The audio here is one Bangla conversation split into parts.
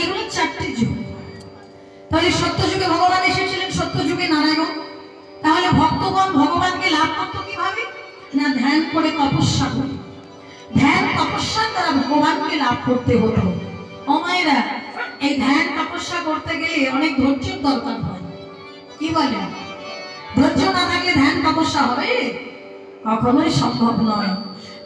এগুলো চারটি যুগ। তাহলে সত্য যুগে ভগবান এসেছিলেন সত্য যুগে নারায়ণ। তাহলে ভক্তগণ ভগবানকে লাভ করতো কীভাবে? না ধ্যান করে তপস্যা করে ধ্যান তপস্যার দ্বারা ভগবানকে লাভ করতে হতো। ও মায়েরা, এই ধ্যান, তপস্যা করতে গেলে অনেক ধৈর্যের দরকার হয়। কি বলে? ধৈর্য না থাকলে ধ্যান, তপস্যা হবে? কখনোই সম্ভব নয়।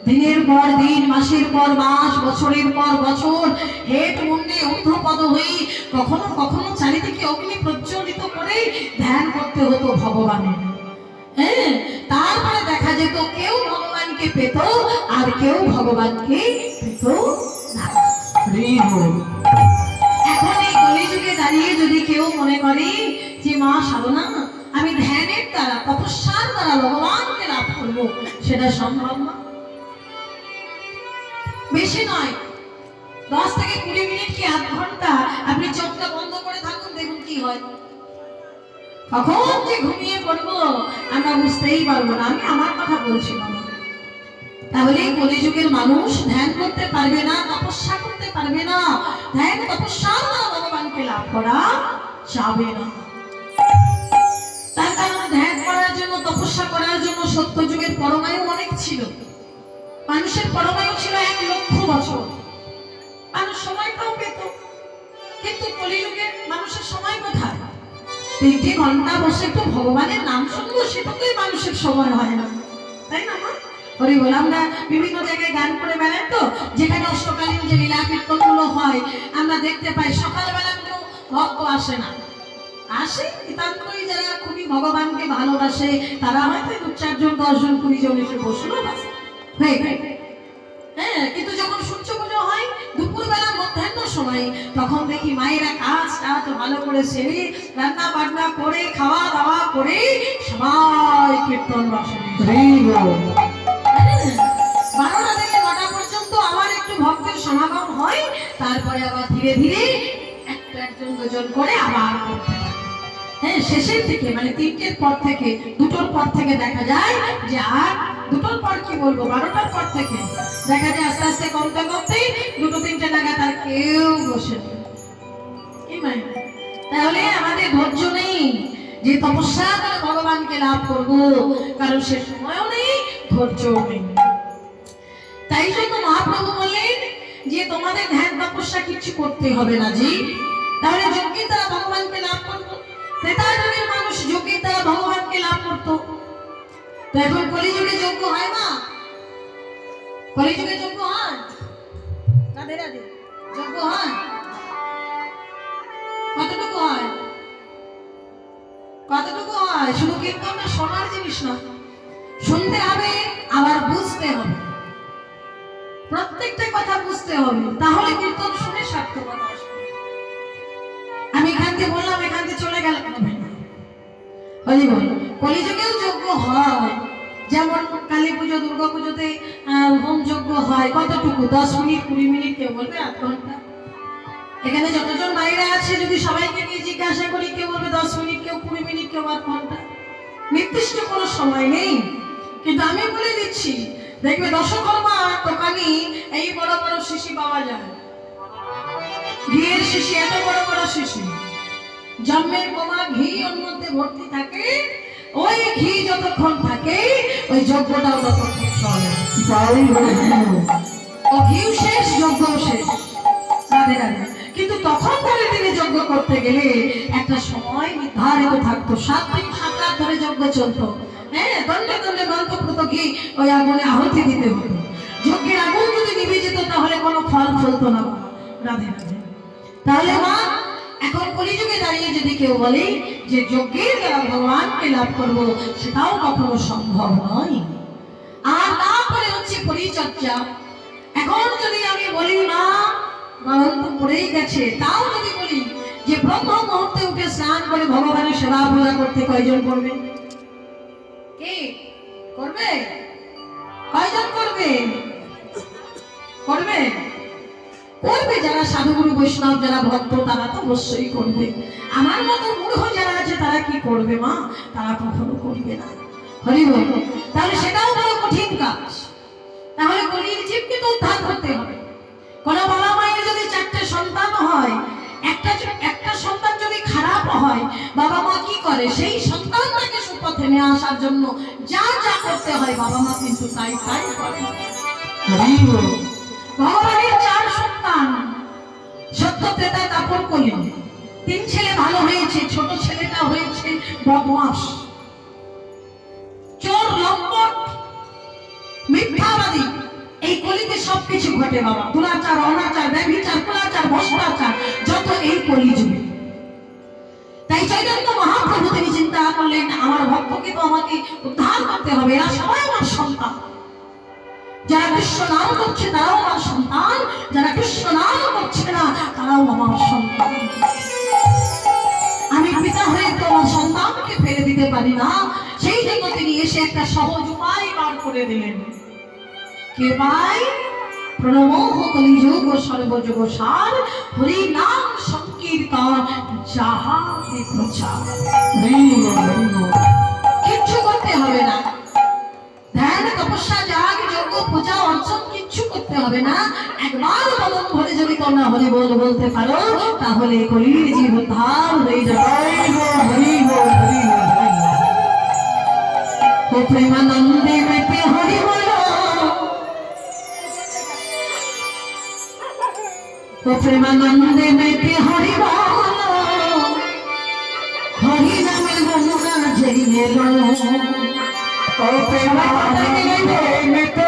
দিনের পর দিন মাসের পর মাস বছরের পর বছর হেট মুন্ডে ঊর্ধ্বপদ হয়ে কখনো কখনো চারিদিকে অগ্নি প্রজ্বলিত করে ধ্যান করতে হতো ভগবানের। হ্যাঁ তারপরে দেখা যেত কেউ ভগবানকে পেত আর কেউ ভগবানকে পেত না। এখন এই কলিযুগে দাঁড়িয়ে যদি কেউ মনে করে যে মা সাধনা আমি ধ্যানের দ্বারা, তপস্যার দ্বারা ভগবানকে লাভ করব, সেটা সম্ভব না। বেশি নয়, দশ থেকে কুড়ি মিনিট কি আধ ঘণ্টা আপনি চোখটা বন্ধ করে থাকুন, দেখুন কি হয়। কখন যে ঘুমিয়ে পড়ব, আমরা বুঝতেই পারব না। আমি আমার কথা বলছি তাহলে কলিযুগের মানুষ ধ্যান করতে পারবে না, তপস্যা করতে পারবে না। ধ্যান তপস্যা ভগবানকে লাভ করা যাবে না। ভগবানের নাম শুনব সেটুকুই মানুষের সময় হয় না। তাই না? হরি বল, আমরা বিভিন্ন জায়গায় গান করে বেড়াই তো, যেখানে অষ্টকালীন যে লীলা কীর্তনগুলো হয়, আমরা দেখতে পাই সকালবেলা কোনো ভক্ত আসে না। আসে নিতান্তই যারা খুবই ভগবানকে ভালোবাসে তারা হয়তো দু চারজন দশজন কুড়ি জন এসে বসল বাস। হয়ে। হ্যাঁ কিন্তু যখন সূর্য পুজো হয় দুপুরবেলা মধ্যাহ্ন সময় তখন দেখি মায়েরা কাজ টাজ ভালো করে সেরে রান্না বান্না করে খাওয়া দাওয়া করে সবাই কীর্তন বাসনে হরি বল বারোটা থেকে নটা পর্যন্ত আবার একটু ভক্তের সমাগম হয় তারপরে আবার ধীরে ধীরে একটা একজন দুজন করে আবার হ্যাঁ শেষের দিকে মানে তিনটের পর থেকে, দুটোর পর থেকে দেখা যায় যে আর দুটোর পর কি বলব, বারোটার পর থেকে দেখা যায় আস্তে আস্তে, কমতে কমতে দুটো, তিনটে নাগাদ আর কেউ বসে মানে? তাহলে আমাদের ধৈর্য নেই যে তপস্যা করে ভগবানকে লাভ করব, কারণ সে সময়ও নেই ধৈর্য নেই। তাই জন্য মহাপ্রভু বললেন যে, তোমাদের ধ্যান, তপস্যা কিছু করতে হবে না জি। তাহলে যজ্ঞের দ্বারা ভগবানকে লাভ করব। ত্রেতার যুগের মানুষ ভগবানকে লাভ করতো। এখন কলিযুগে যজ্ঞ হয় না কলিযুগে যজ্ঞ হয় রাধে রাধে। যজ্ঞ হয় কতটুকু হয়? কতটুকু হয়? শুধু কীর্তনটা শোনার জিনিস না, শুনতে হবে, আবার বুঝতে হবে। প্রত্যেকটা কথা বুঝতে হবে, তাহলে কীর্তন শুনে সার্থকতা বললাম, এখান থেকে চলে বল, কলিযুগেও যজ্ঞ হয়। যেমন কালী পুজো, দুর্গা পুজোতে হোম যজ্ঞ হয়। কতটুকু? দশ মিনিট, কুড়ি মিনিট কেউ বলবে, আধ ঘণ্টা? এখানে যতজন মায়েরা আছে, যদি সবাইকে নিয়ে জিজ্ঞাসা করি, কেউ বলবে দশ মিনিট, কেউ কুড়ি মিনিট, কেউ আধ ঘণ্টা। নির্দিষ্ট কোনো সময় নেই। কিন্তু আমি বলে দিচ্ছি, দেখবে দশকর্মা দোকানে এই বড় বড় শিশি পাওয়া যায়। ঘিয়ের শিশি, এত বড় বড় শিশি। জন্মের বোমা ঘি ওর মধ্যে ভর্তি থাকে। ওই ঘি যতক্ষণ থাকে, ওই যজ্ঞটাও ততক্ষণ চলে। ও ঘিও শেষ যজ্ঞ শেষ। কিন্তু তখন ধরে তিনি যজ্ঞ করতে গেলে একটা সময় নির্ধারিত থাকতো। সাত দিন, সাত ধরে যজ্ঞ চলতো। হ্যাঁ দণ্ডে দণ্ডে মন্ত্রপ্রত ঘি ওই আগুনে আহুতি দিতে হতো। যজ্ঞের আগুন যদি নিভে যেত, তাহলে কোনো ফল ফলতো না। রাধে রাধে। তাহলে মা এখন কলিযুগে দাঁড়িয়ে যদি কেউ বলে যে যজ্ঞের দ্বারা ভগবানকে লাভ করব, সেটাও কখনো সম্ভব নয়। আর তারপরে হচ্ছে পরিচর্যা। এখন যদি আমি বলি না গরম তো পড়েই গেছে। তাও যদি বলি যে ব্রহ্ম মুহূর্তে উঠে স্নান করে ভগবানের সেবা পূজা করতে কয়জন করবে? কি? করবে? কয়জন করবে? করবে? করবে যারা সাধুগুরু বৈষ্ণব, যারা ভক্ত, তারা তো অবশ্যই করবে। আমার মতো মূর্খ যারা আছে, তারা কি করবে মা? তারা কখনো করবে না। হরি বল। তাহলে সেটাও বড় কঠিন কাজ। তাহলে গরিব জীবকে তো উদ্ধার করতে হবে। কোন বাবা মায়ের যদি চারটে সন্তান হয়, একটা একটা সন্তান যদি খারাপ হয়, বাবা মা কি করে? সেই সন্তানটাকে সুপথে নিয়ে আসার জন্য যা যা করতে হয়, বাবা মা কিন্তু তাই তাই করে। তিন ছেলে ভালো হয়েছে, ছোট ছেলেটা হয়েছে বদমাস। চোর, লম্পট, মিথ্যাবাদী। এই কলিতে সবকিছু ঘটে বাবা। দুরাচার, অনাচার, ব্যভিচার, কুলাচার ভ্রষ্টাচার যত এই কলি তাই চৈতন্য মহাপ্রভু তিনি চিন্তা করলেন, আমার ভক্তকে তো আমাকে উদ্ধার করতে হবে, এরা সবাই আমার সন্তান। যারা কৃষ্ণ নাম করছে তারাও আমার সন্তান যারা কৃষ্ণ নাম করছে না তারাও আমার সন্তান। আমি পিতা হয়ে তো আমার সন্তানকে ফেলে দিতে পারি না। সেই জন্য তিনি এসে একটা সহজ উপায় বার করে দিলেন। কে পাই প্রণমোহ কলিযুগ সর্বযোগ সার হরি নাম সংকীর্তন প্রচার। বল কিচ্ছু করতে হবে না। ধ্যান তপস্যা যাগ যজ্ঞ পূজা অর্চন কিচ্ছু করতে হবে না। একবার বদন ভরে যদি তোমরা হরি বল বলতে পারো, তাহলে কলির জীব উদ্ধার হয়ে যাবে। হরি হরি প্রেমানন্দে মেতে হরি বল। প্রেমানন্দে মেতে হরি বল। হরি নামে গঙ্গা জেগে এলো ও প্রেমানন্দে মেতে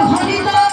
ও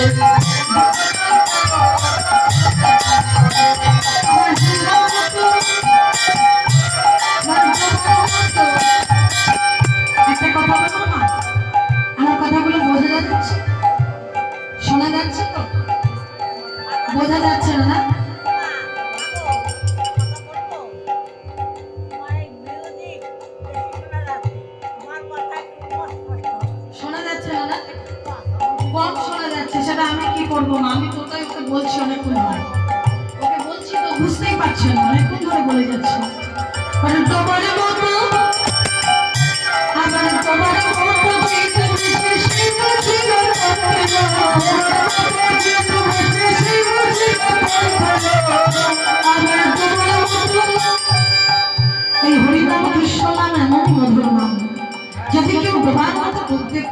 একটা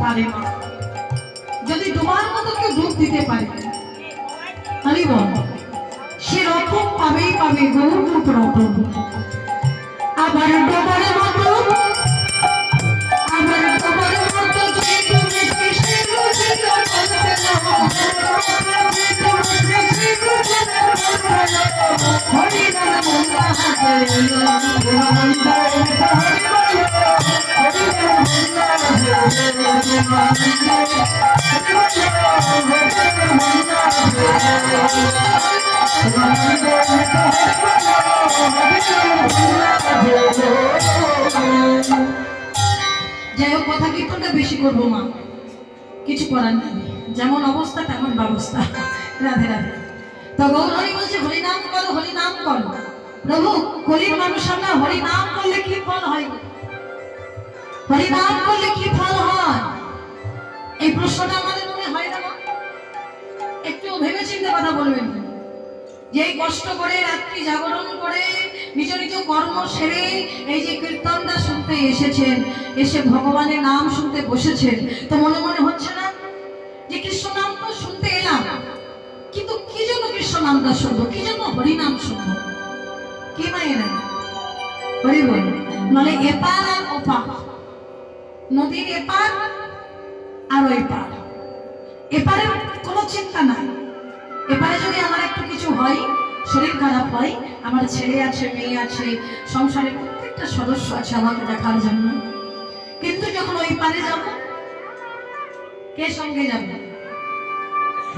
পারে না। যদি তোমার মতো কেউ ডুব দিতে পারে, আমি বল সে রকম পাবেই পাবে গৌর রতন। আবার যাই হোক কথা কীর্তনটা বেশি করব মা। কিছু করার নেই। যেমন অবস্থা, তেমন ব্যবস্থা। রাধে রাধে। তো গৌর বলছে, হরি নাম করো, হরি নাম করো। প্রভু, গরিব মানুষ আমরা হরি নাম করলে কি ফল হয়? হরি নাম করলে কি ফল হয়? এই প্রশ্নটা আমাদের মনে হয় না একটু ভেবে কথা বলবেন। যে কষ্ট করে, রাত্রি জাগরণ করে, নিজ নিজ কর্ম সেরে, এই যে কীর্তনটা শুনতে এসেছেন, এসে ভগবানের নাম শুনতে বসেছেন, তো মনে মনে হচ্ছে না? যে কৃষ্ণ নাম তো শুনতে এলাম। কিন্তু কি জন্য কৃষ্ণ নামটা শুনব? কি জন্য হরি নাম শুনব? কি মায়েরা হরি বল। মানে এপার আর ওপার। নদীর এপার আর ওই পার এপারে কোনো চিন্তা নাই। এপারে যদি আমার একটু কিছু হয়, শরীর খারাপ হয়, আমার ছেলে আছে, মেয়ে আছে সংসারের প্রত্যেকটা সদস্য আছে আমাকে দেখার জন্য। কিন্তু যখন ওই পারে যাব, কে সঙ্গে যাবে?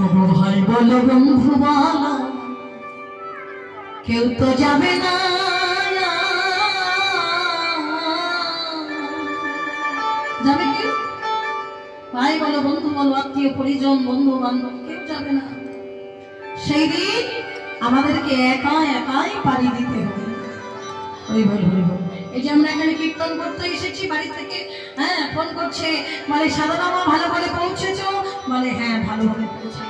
ওগো ভাই বলো বন্ধু বলো। কেউ তো যাবে না। যাবে কেউ? ভাই বলো বন্ধু বলো, আত্মীয়, পরিজন বন্ধু বান্ধব কেউ যাবে না। সেই দিন আমাদেরকে একা একাই দিতে হবে। এই যে আমরা এখানে কীর্তন করতে এসেছি বাড়ি থেকে হ্যাঁ ফোন করছে মানে সাধনামা ভালো করে পৌঁছেছো? মানে হ্যাঁ ভালো করে পৌঁছে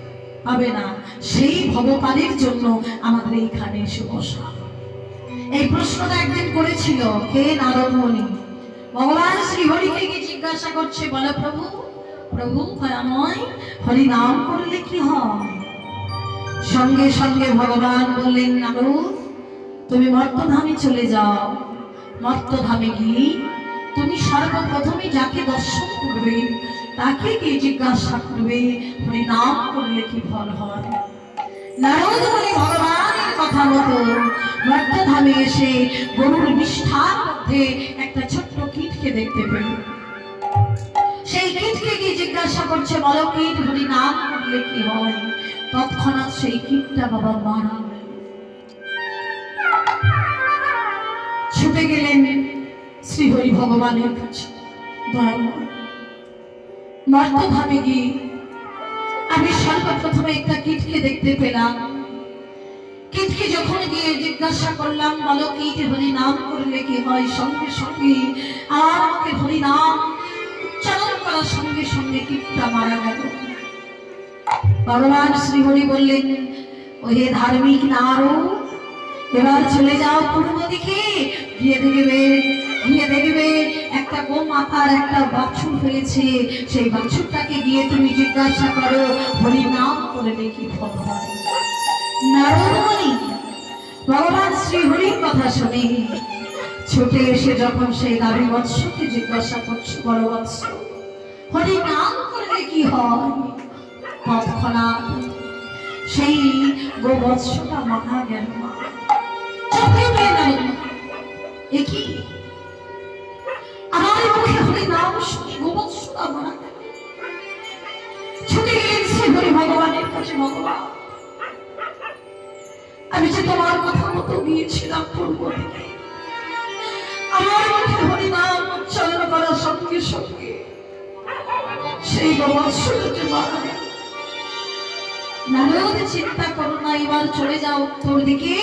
পাবে না। সেই ভবপালের জন্য আমাদের এইখানে এসে বসা। এই প্রশ্নটা একদিন করেছিল কে নারদ মুনি ভগবান শ্রী হরিকে কি জিজ্ঞাসা করছে, বলে, প্রভু প্রভু, দয়াময়, হরি নাম করলে কি হয়? সঙ্গে সঙ্গে ভগবান বললেন, নারদ, তুমি মর্তধামে চলে যাও। মর্তধামে গিয়ে তুমি সর্বপ্রথমে যাকে দর্শন করবে তাকে কি জিজ্ঞাসা করবে? হরি নাম করলে কি ফল হয়? হরি তৎক্ষণাৎ সেই ছুটে গেলেন শ্রীহরি ভগবানের কাছে। দয়াময়। মর্তধামে গিয়ে আমি সর্বপ্রথমে একটা কীটকে দেখতে পেলাম। কীটকে যখন গিয়ে জিজ্ঞাসা করলাম, বলো কীট হরি নাম করলে কি হয়? সঙ্গে সঙ্গে, আর আমাকে হরি নাম উচ্চারণ করার সঙ্গে সঙ্গে কীটটা মারা গেল। ভগবান শ্রীহরি বললেন, ওহে ধার্মিক নারো এবার চলে যাও পূর্ব দিকে, গিয়ে দেখবে গিয়ে দেখবে একটা গোমাতার একটা বাছুর হয়েছে। সেই বাছুরটাকে গিয়ে তুমি জিজ্ঞাসা করো হরি নাম করে দেখি হয় ভগবান শ্রী হরির কথা শুনে। ছুটে এসে যখন সেই নারী বৎসকে জিজ্ঞাসা করছে বড় বৎস হরি নাম করলে কি হয়? তৎক্ষণাৎ সেই গোবৎসটা মারা গেল। একই গোবৎসটা মারা আমি যে তোমার কথা মতো গিয়েছিলাম পূর্ব দিকে আমার মুখে হরি নাম উচ্চারণ করার সঙ্গে সঙ্গে সেই গোবৎসটা মারা গেল চিন্তা করো না, এবার চলে যাও উত্তর দিকে।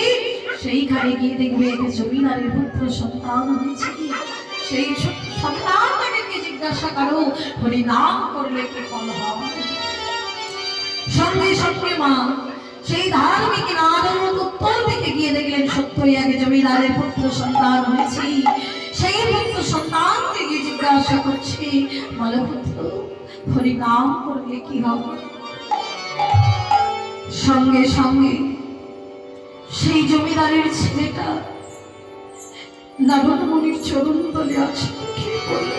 সেইখানে গিয়ে দেখবে জমিদারের পুত্র সন্তান হয়েছে। সেই সন্তানটাকে গিয়ে জিজ্ঞাসা করো হরি নাম করলে কি ফল হয়? সঙ্গে সঙ্গে মা, সেই ধার্মিক নারদ উত্তর দিকে গিয়ে দেখলেন সত্যই আগে জমিদারের পুত্র সন্তান হয়েছে। সেই পুত্র সন্তানকে গিয়ে জিজ্ঞাসা করছে, বলো পুত্র হরি নাম করলে কি হবে সঙ্গে সঙ্গে সেই জমিদারের ছেলেটা নারদ মুনির চরণ তলে আছে খেয়ে পড়লে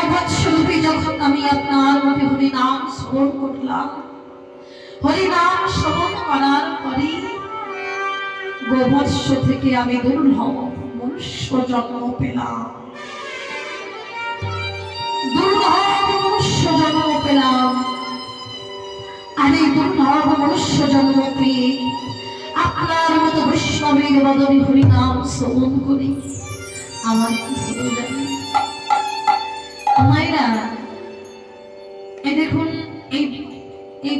গোবৎসরূপে যখন আমি আপনার মধ্যে হরি নাম শ্রবণ করলাম হরি নাম শ্রবণ করার পরে গোবৎস থেকে আমি পেলাম মনুষ্য জন্ম পেলাম আর আপনার মতো বৈষ্ণবের বদলে হরি নাম শ্রবণ করি আমার কি? যে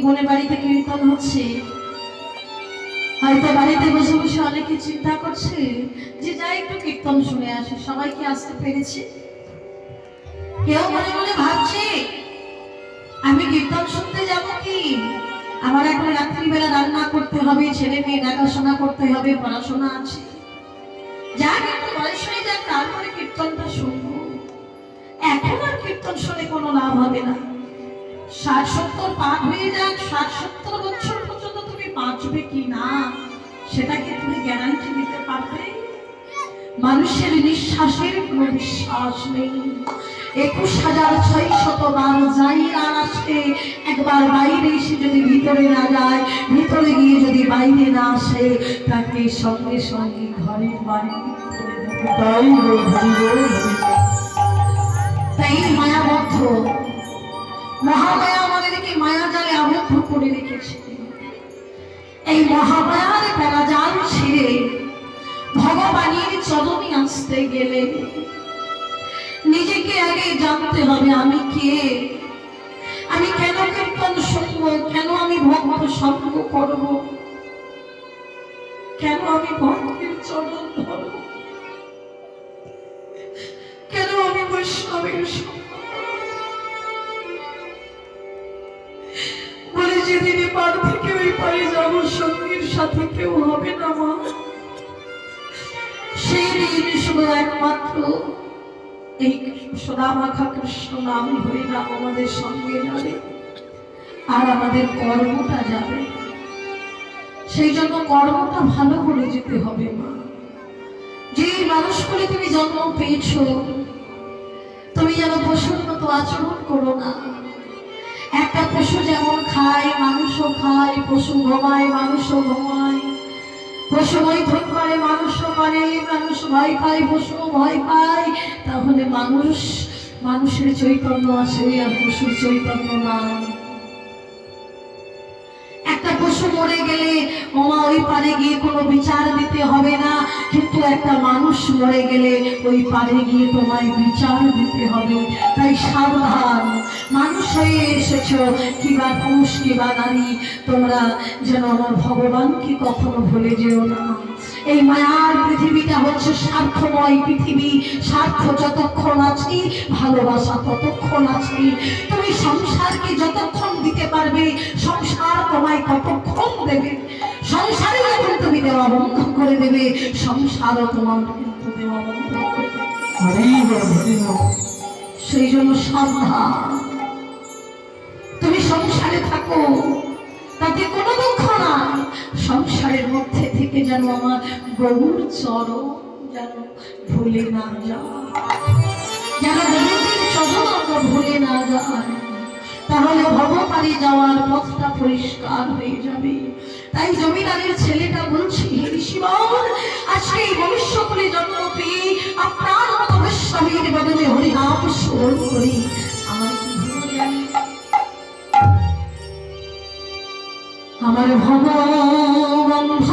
শুনে কেউ ভাবছে, আমি কীর্তন শুনতে যাব কি? আমার এখন রাত্রিবেলা রান্না করতে হবে, ছেলে মেয়ে দেখাশোনা করতে হবে, পড়াশোনা আছে। যাক, একটু বয়স হয়ে যাক, তারপরে কীর্তনটা শুনব। আর কীর্তন শুনে কোনো লাভ হবে না। ষাট সত্তর পার হয়ে যাক, ষাট সত্তর বছর পর্যন্ত তুমি বাঁচবে কি না, সেটাকে তুমি গ্যারান্টি দিতে পারবে। মানুষের নিঃশ্বাসের কোনো বিশ্বাস নেই। একুশ হাজার ছয় শত বার যাই আর আসে একবার বাইরে এসে যদি ভিতরে না যায়, ভিতরে গিয়ে যদি বাইরে না আসে, তাকে সঙ্গে সঙ্গে ঘরের বাড়ি। তাই মায়াবদ্ধ মহামায়া আমাদেরকে মায়া জালে আবদ্ধ করে রেখেছে। এই মহামায়ার বেলা জাল ছিঁড়ে ভগবানের চরণে আসতে গেলে নিজেকে আগে জানতে হবে আমি কে। আমি কেন কীর্তন শুনব? কেন আমি ভগবান সঙ্গ করব? কেন আমি ভগবানের চরণ ধরব? বৈষ্ণবের বলে যেদিন এ পার থেকে ওই পারে যাব, সঙ্গীর সাথে কেউ হবে না মা। সেই দিন শুধু একমাত্র এই সোনামাখা কৃষ্ণ নাম হয়ে নাম আমাদের সঙ্গে যাবে আর আমাদের কর্মটা যাবে। সেই জন্য কর্মটা ভালো করে যেতে হবে মা। যে মানুষগুলি তুমি জন্ম পেয়েছ তুমি যেন মতো আচরণ করো না। একটা পশু যেমন খায়, মানুষও খায়, পশু ঘুমায় মানুষও ঘুমায় পশু মৈথন করে, মানুষও করে, মানুষ ভয় পায়, পশু ভয় পায়। তাহলে মানুষ, মানুষের চৈতন্য আসে আর পশুর চৈতন্য নাই। ওমা ওই পারে গিয়ে কোনো বিচার দিতে হবে না। কিন্তু একটা মানুষ মরে গেলে ওই পারে গিয়ে তোমায় বিচার দিতে হবে। তাই সাবধান। মানুষ হয়ে এসেছ কিবা পুরুষ কিবা নারী, তোমরা যেন আমার ভগবানকে কখনো ভুলে যেও না। এই মায়ার পৃথিবীটা হচ্ছে স্বার্থময় পৃথিবী। স্বার্থ যতক্ষণ আছে, ভালোবাসা ততক্ষণ আছি। তুমি সংসারকে যতক্ষণ দিতে পারবে, সংসার তোমায় ততক্ষণ দেবে। সংসারে যখন তুমি দেওয়া বন্ধ করে দেবে সংসারও তোমার কিন্তু দেওয়া বন্ধ সেই জন্য সাবধান তুমি সংসারে থাকো তাতে কোনো দুঃখ নাই। সংসারের মধ্যে থেকে যেন আমার গরুর চরণ যেন ভুলে না যায়। যেন গরুদের চরণ আমরা ভুলে না যায় তাহলে ভবপারে যাওয়ার পথটা পরিষ্কার হয়ে যাবে। তাই জমিদারের ছেলেটা বলছি ঋষিবর আজকে এই মনুষ্য করে জন্ম আপনার মতো বৈষ্ণবীর বদলে হরিনাম স্মরণ করি। আমার জানি আমার ভগবন্ধ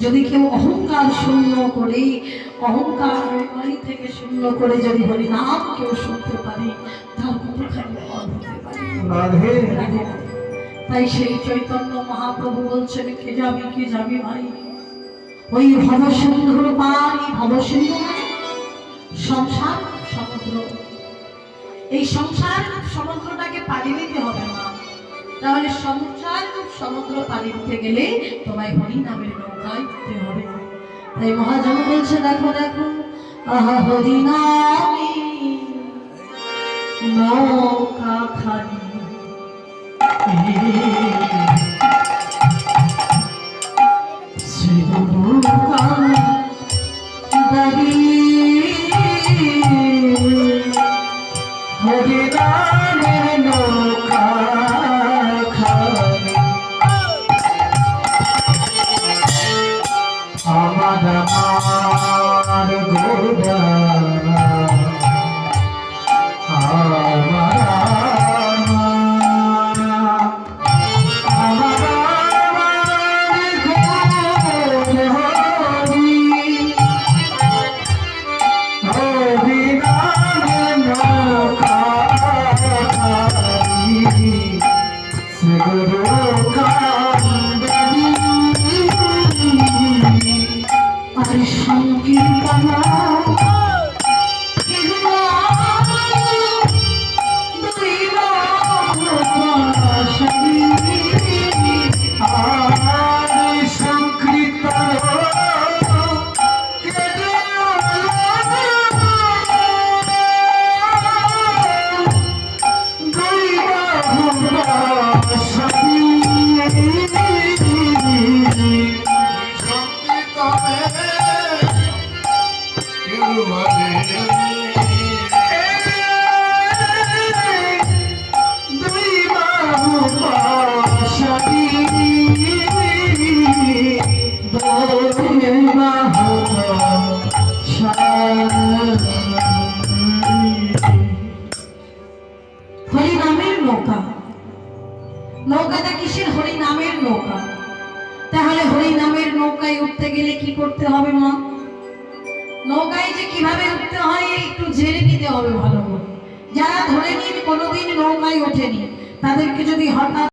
যদি কেউ অহংকার শূন্য করে অহংকার বাড়ি থেকে শূন্য করে যদি হরি নাম কেউ শুনতে পারে তার কতখানি ফল হতে পারে। তাই সেই চৈতন্য মহাপ্রভু বলছেন কে যাবি কে যাবি ভাই? ওই ভবসিন্ধুর পানি ভবসিন্ধু সংসার সমুদ্র। এই সংসার সমুদ্রটাকে পাড়ি দিতে হবে না তাহলে সংসার সমুদ্র পাড়ি দিতে গেলে তোমায় হরি নামের নৌকায় দিতে হবে। তাই মহাজন বলছে, দেখো দেখো, আহা হরি নামে নৌকা খালি হরি